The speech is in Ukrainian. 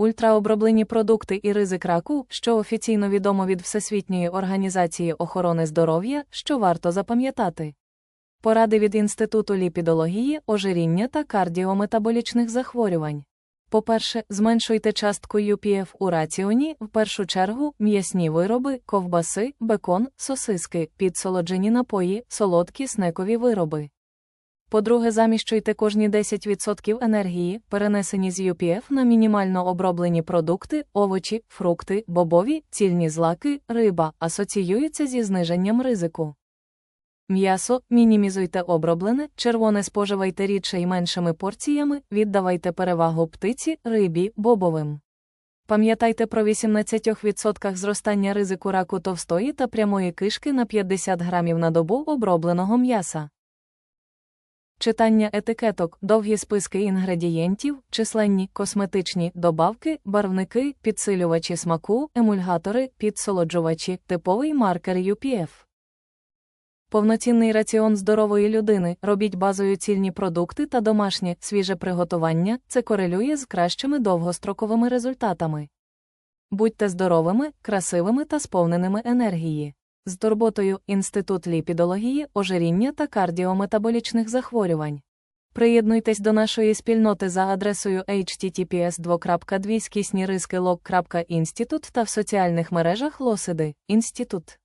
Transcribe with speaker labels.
Speaker 1: Ультраоброблені продукти і ризик раку, що офіційно відомо від Всесвітньої організації охорони здоров'я, що варто запам'ятати. Поради від Інституту ліпідології, ожиріння та кардіометаболічних захворювань. По-перше, зменшуйте частку UPF у раціоні, в першу чергу, м'ясні вироби, ковбаси, бекон, сосиски, підсолоджені напої, солодкі снекові вироби. По-друге, заміщуйте кожні 10% енергії, перенесені з UPF на мінімально оброблені продукти, овочі, фрукти, бобові, цільні злаки, риба, асоціюються зі зниженням ризику. М'ясо мінімізуйте оброблене, червоне споживайте рідше і меншими порціями, віддавайте перевагу птиці, рибі, бобовим. Пам'ятайте про 18% зростання ризику раку товстої та прямої кишки на 50 грамів на добу обробленого м'яса. Читання етикеток, довгі списки інгредієнтів, численні косметичні добавки, барвники, підсилювачі смаку, емульгатори, підсолоджувачі, типовий маркер UPF. Повноцінний раціон здорової людини робіть базою цільні продукти та домашнє свіже приготування, це корелює з кращими довгостроковими результатами. Будьте здоровими, красивими та сповненими енергії. З турботою Інститут ліпідології, ожиріння та кардіометаболічних захворювань. Приєднуйтесь до нашої спільноти за адресою https://2.2 та в соціальних мережах Лосиди Інститут.